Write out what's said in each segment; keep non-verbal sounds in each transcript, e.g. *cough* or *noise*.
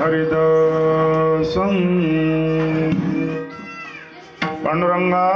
हरिदासं पांडुरंगा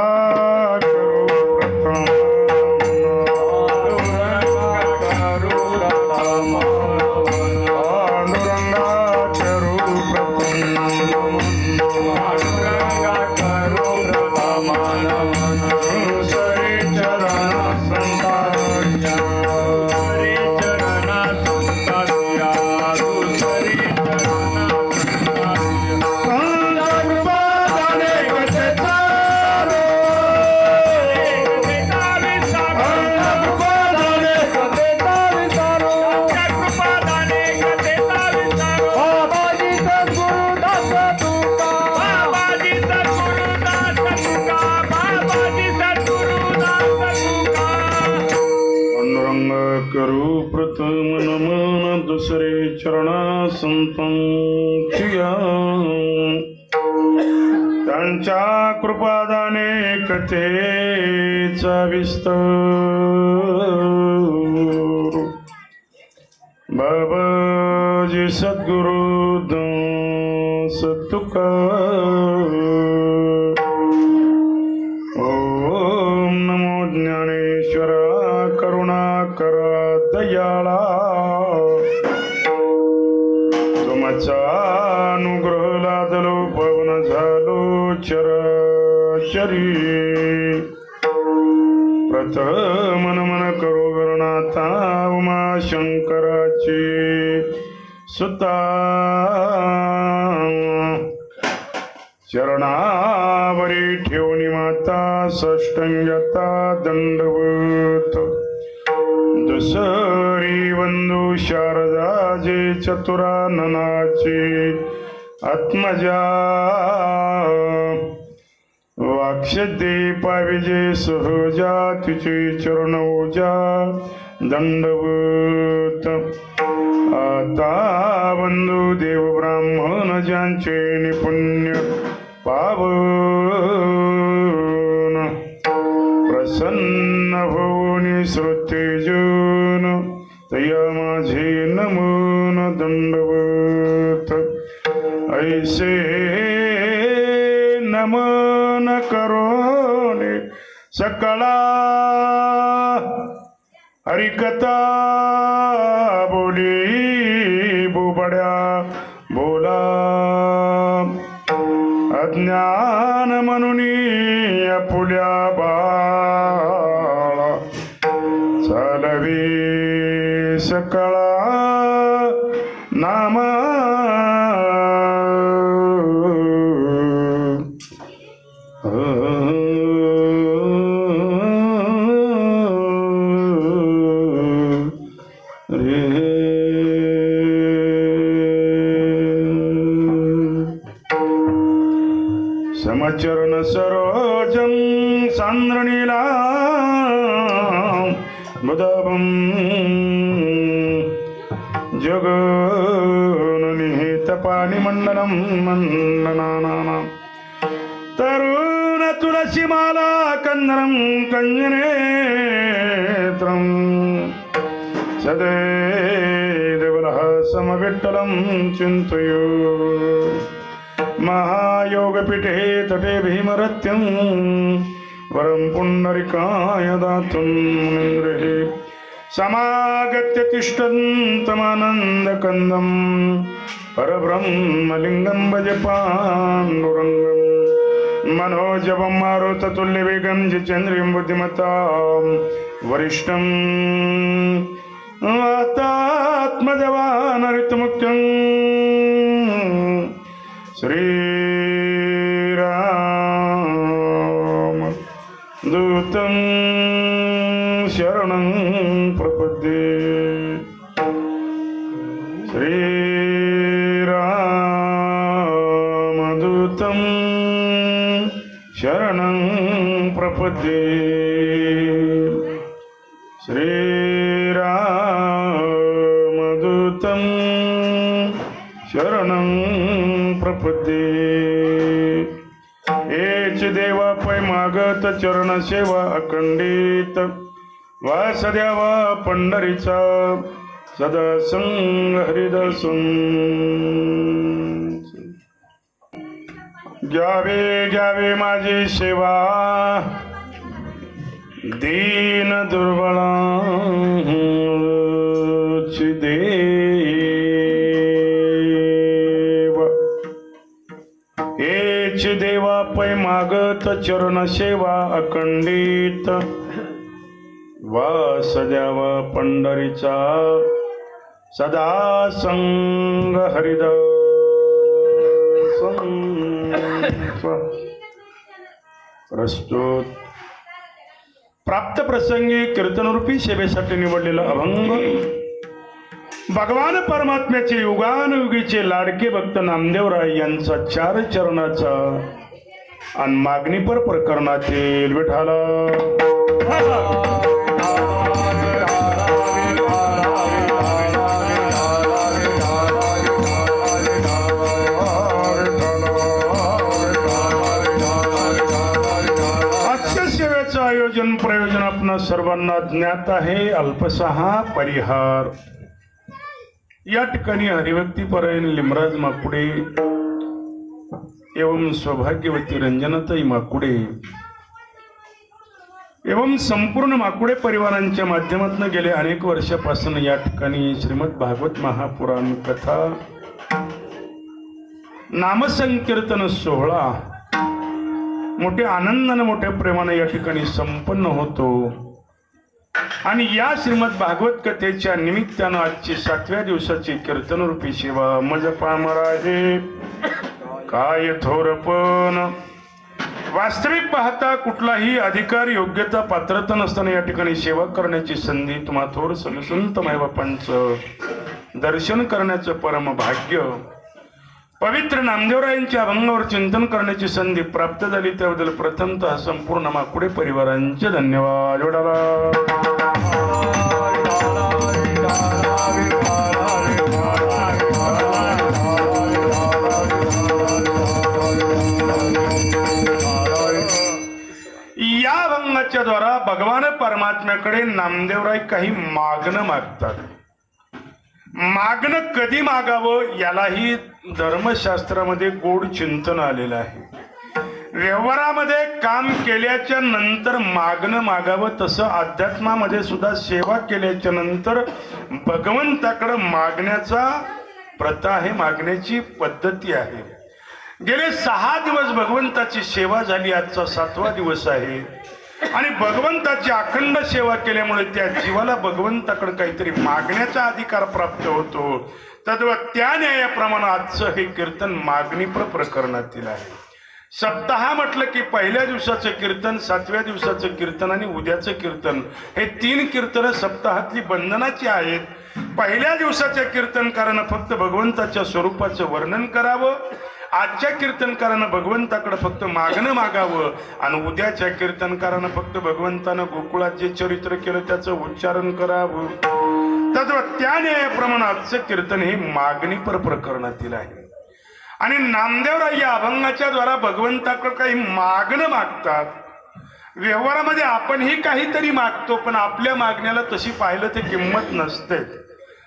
करू प्रथम नमन दुसरे चरणा संतंचिया त्यांच्या कृपादाने कथेचा विस्तार। बाबाजी सद्गुरु सत्तुका ओम नमो ज्ञानेश्वर कर दयाळा. तुमचा अनुग्रह लादलो पवन झालो चर चरी प्रथम मन करो गरुणाथा उमा शंकराची सुता. चरणावरी ठेवणी माता सष्टंगता दंडवत. दुसरी बंधू शारदाजे चतुराननाचे आत्मजा वाक्षदे पाविजे सहजा तिचे चरणौजा दंडवत आता बंधू देव ब्राह्मण ज्यांचे निपुण्य पावन प्रसन्न भवनी श्रुतेजून दंडवत ऐसे नमन करोने सकला हरिकथा बोली बुबड्या बोला. अज्ञान म्हणून फुल्या बाळा. चालवी सकळा સમચરણ સરોજમ સાંદ્રનીલા મદમ જગનિહિત પાણિમંડલમ મંડનાના તરુણ તુલસીમાલા કંદરમ કંજનેત્રમ સદે દેવલ સમવિટ્ટલમ ચિંતયુ महायोगपीठे तटे भीमरत्यं वरं पुण्डरिकाय दातुं गृहे समागत्य तिष्ठन्तमानन्दकन्दं परब्रह्मलिङ्गं भज पाण्डुरङ्गम् मनोजवं मारुततुल्यवेगं जिचन्द्रिं बुद्धिमतां वरिष्ठं वातात्मजवानरितमुख्यम् श्रीराम प्रपद्ये श्रीरामदूतं शरणं प्रपदे हेच देवा पै मागत चरण सेवा अखंडित. वास द्यावा पंढरीचा सदा संग हरिदसून घ्यावे घ्यावे माझी सेवा दीन दुर्बळा देव। हेच देवा पै मागत चरण सेवा अखंडित। वास द्यावा पंढरीचा सदा संग हरिद। *laughs* प्रस्तुत। प्राप्त प्रसंगी कीर्तनरूपी सेवेसाठी निवडलेला अभंग. भगवान परमात्म्याचे युगानुयुगीचे लाडके भक्त नामदेवराय यांचा चार चरणाचा आणि मागणीपर प्रकरणातील विठाला. नियोजन प्रयोजन आपणा सर्वांना ज्ञात आहे अल्पसहा परिहार. या ठिकाणी हरिभक्तीपरायण लिमराज माकुडे एवं सौभाग्यवती रंजनाताई माकुडे एवं संपूर्ण माकुडे परिवारांच्या माध्यमातून गेले अनेक वर्षापासून या ठिकाणी श्रीमद भागवत महापुराण कथा नामसंकीर्तन सोहळा मोठ्या आनंदाने मोठ्या प्रेमाने या ठिकाणी संपन्न होतो. आणि या श्रीमद भागवत कथेच्या निमित्तानं आजची सातव्या दिवसाची कीर्तनरूपी सेवा मज पामराजे काय थोरपण वास्तविक पाहता कुठलाही अधिकार योग्यता पात्रता नसताना या ठिकाणी सेवा करण्याची संधी तुम्हा थोर संत मायबापांचं. दर्शन करण्याचं परम भाग्य. पवित्र नामदेवरायांच्या अभंगावर चिंतन करण्याची संधी प्राप्त झाली त्याबद्दल प्रथमतः संपूर्ण माकुडे परिवारांचे धन्यवाद. जोडाला या अभंगाच्या द्वारा भगवान परमात्म्याकडे नामदेवराय काही मागणं मागतात. मागणं कधी मागावं यालाही धर्मशास्त्रामध्ये गोड चिंतन आलेलं आहे. व्यवहारामध्ये काम केल्याच्यानंतर मागणं मागावं तसं अध्यात्मामध्ये सुद्धा सेवा केल्याच्यानंतर भगवंताकडं मागण्याचा प्रथा आहे मागण्याची पद्धती आहे. गेले सहा दिवस भगवंताची सेवा झाली आजचा सातवा दिवस आहे. आणि भगवंताची अखंड सेवा केल्यामुळे त्या जीवाला भगवंताकडे काहीतरी मागण्याचा अधिकार प्राप्त होतो. तद्व त्या न्यायाप्रमाणे आजचं हे कीर्तन मागणीपर प्रकरणातील आहे. सप्ताह म्हटलं की पहिल्या दिवसाचं कीर्तन सातव्या दिवसाचं कीर्तन आणि उद्याचं कीर्तन हे तीन कीर्तन सप्ताहातली बंधनाची आहेत. पहिल्या दिवसाच्या कीर्तनकारानं फक्त भगवंताच्या स्वरूपाचं वर्णन करावं आजच्या कीर्तनकारानं भगवंताकडे फक्त मागणं मागावं आणि उद्याच्या कीर्तनकारानं फक्त भगवंतानं गोकुळात जे चरित्र केलं त्याचं उच्चारण करावं. तर त्या न्यायाप्रमाणे आजचं कीर्तन हे मागणीपर प्रकरणातील आहे. आणि नामदेवराय या अभंगाच्या द्वारा भगवंताकडे काही मागणं मागतात. व्यवहारामध्ये आपणही काहीतरी मागतो पण आपल्या मागण्याला तशी पाहिलं ते किंमत नसते.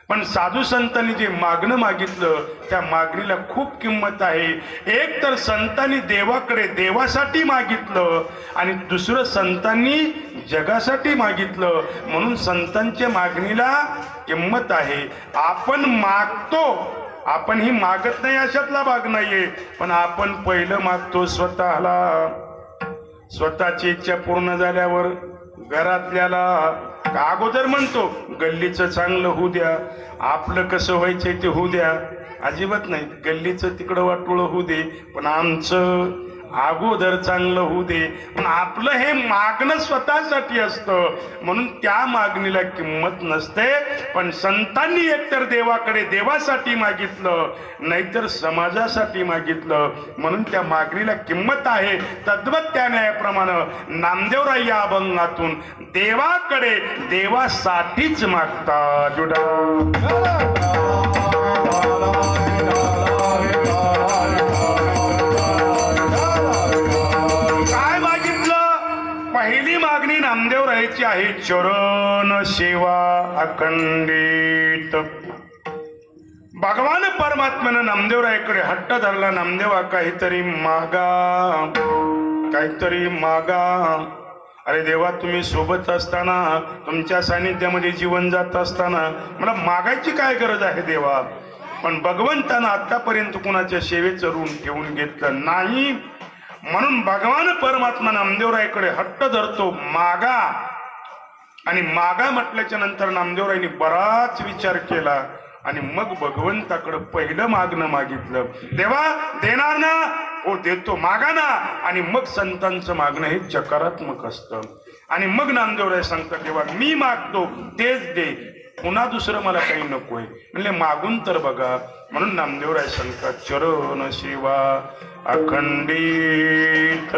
पण साधू संतांनी जे मागणं मागितलं त्या मागणीला खूप किंमत आहे. एक तर संतांनी देवाकडे देवासाठी मागितलं आणि दुसरं संतांनी जगासाठी मागितलं. म्हणून संतांच्या मागणीला किंमत आहे. आपण मागतो. आपण ही मागत नाही अशातला भाग नाहीये. पण आपण पहिलं मागतो स्वतःला. स्वतःची इच्छा पूर्ण झाल्यावर घरातल्याला अगोदर म्हणतो गल्लीचं चांगलं होऊ द्या. आपलं कसं व्हायचंय ते होऊ द्या. अजिबात नाही. गल्लीचं तिकडं वाटोळं होऊ दे. पण आमचं अगोदर चांगलं होऊ दे. पण आपलं हे मागणं स्वतःसाठी असतं. म्हणून त्या मागणीला किंमत नसते. पण संतांनी एकतर देवाकडे देवासाठी मागितलं नाहीतर समाजासाठी मागितलं. म्हणून त्या मागणीला किंमत आहे. तद्वत त्या न्यायाप्रमाणे नामदेवराय या अभंगातून देवाकडे देवासाठीच मागतात. जुडा. नामदेव आहे चरण सेवा अखंडित. भगवान परमात्म्यानं नामदेवरायकडे हट्ट धरला नामदेवा काहीतरी मागा. काहीतरी मागा. अरे देवा तुम्ही सोबत असताना तुमच्या सानिध्यामध्ये जीवन जात असताना मला मागायची काय गरज आहे देवा? पण भगवंतानं आतापर्यंत कुणाच्या सेवेचं ऋण ठेवून घेतलं नाही. म्हणून भगवान परमात्मा नामदेवरायकडे हट्ट धरतो मागा. आणि मागा म्हटल्याच्या नंतर नामदेवरायांनी बराच विचार केला आणि मग भगवंताकडं पहिलं मागणं मागितलं. देवा देणार ना? हो देतो मागा ना. आणि मग संतांचं मागणं हे चकारात्मक असतं. आणि मग नामदेवराय सांगतात देवा मी मागतो तेच दे. पुन्हा दुसरं मला काही नकोय. म्हणले मागून तर बघा. म्हणून नामदेवराय सांगतात चरण शिवा अखंडित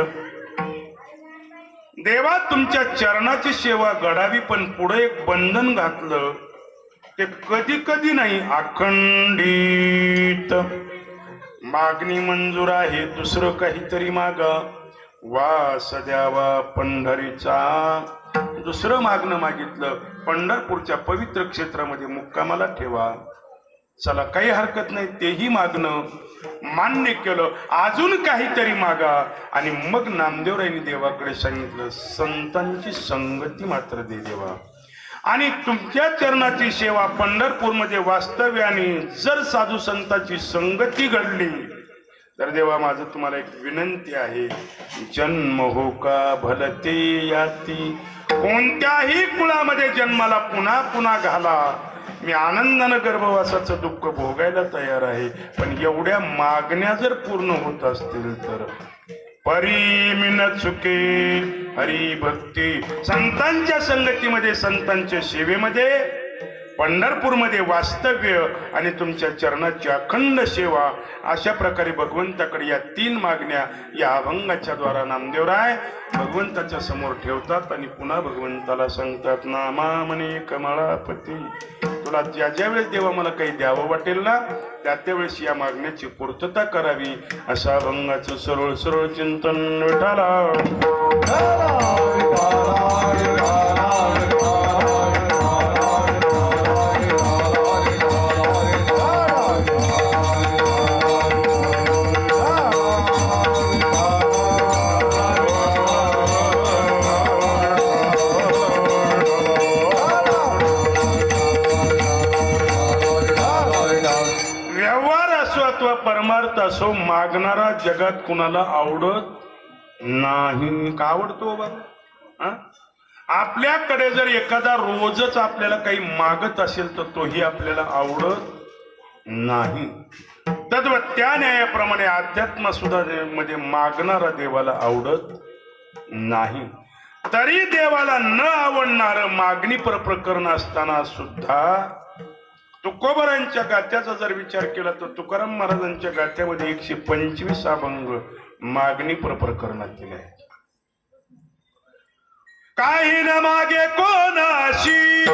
देवा तुमच्या चरणाची सेवा घडावी पण पुढे एक बंधन घातलं ते कधी कधी नाही अखंडित. मागणी मंजूर आहे दुसरं काहीतरी मागा. वास द्यावा पंढरीचा. दुसरं मागणं मागितलं पंढरपूरच्या पवित्र क्षेत्रामध्ये मुक्कामाला ठेवा. चला काही हरकत नाही तेही मागणं. मान्य केलं अजून काहीतरी मागा. आणि मग नामदेवरायांनी देवाकडे सांगितलं संतांची संगती मात्र दे देवा. आणि तुमच्या चरणाची सेवा पंढरपूरमध्ये वास्तव्याने जर साधू संतांची संगती घडली तर देवा माझं तुम्हाला एक विनंती आहे. जन्म हो का भलते याती. कोणत्याही कुळामध्ये जन्माला पुन्हा पुन्हा घाला. मी आनंदानं गर्भवासाचं दुःख भोगायला तयार आहे. पण एवढ्या मागण्या जर पूर्ण होत असतील तर? परिमिन चुके हरी भक्ती. संतांच्या संगतीमध्ये संतांच्या सेवेमध्ये पंढरपूरमध्ये वास्तव्य आणि तुमच्या चरणाची अखंड सेवा अशा प्रकारे भगवंताकडे या तीन मागण्या या अभंगाच्या द्वारा नामदेवराय भगवंताच्या समोर ठेवतात आणि पुन्हा भगवंताला सांगतात नामा म्हणे कमळापती. तुला ज्या ज्या वेळेस देवा मला काही द्यावं वाटेल ना त्या त्यावेळेस या मागण्याची पूर्तता करावी अशा अभंगाचं सरळ सरळ चिंतन विठाला. परमार्थ असो मागणारा जगात कुणाला आवडत नाही. का आवडतो बाबा? आपल्याकडे जर एखादा रोजच आपल्याला काही मागत असेल तर तोही आपल्याला आवडत नाही. तद्व त्या न्यायाप्रमाणे अध्यात्म सुद्धा म्हणजे मागणारा देवाला आवडत नाही. तरी देवाला न आवडणार मागणी पर प्रकरण असताना सुद्धा तुकोबरांच्या गाथ्याचा जर विचार केला तर तुकाराम महाराजांच्या गाथ्यामध्ये एकशे पंचवीस अभंग मागणी पर प्रकरणात दिले आहेत. काही न मागे कोणाशी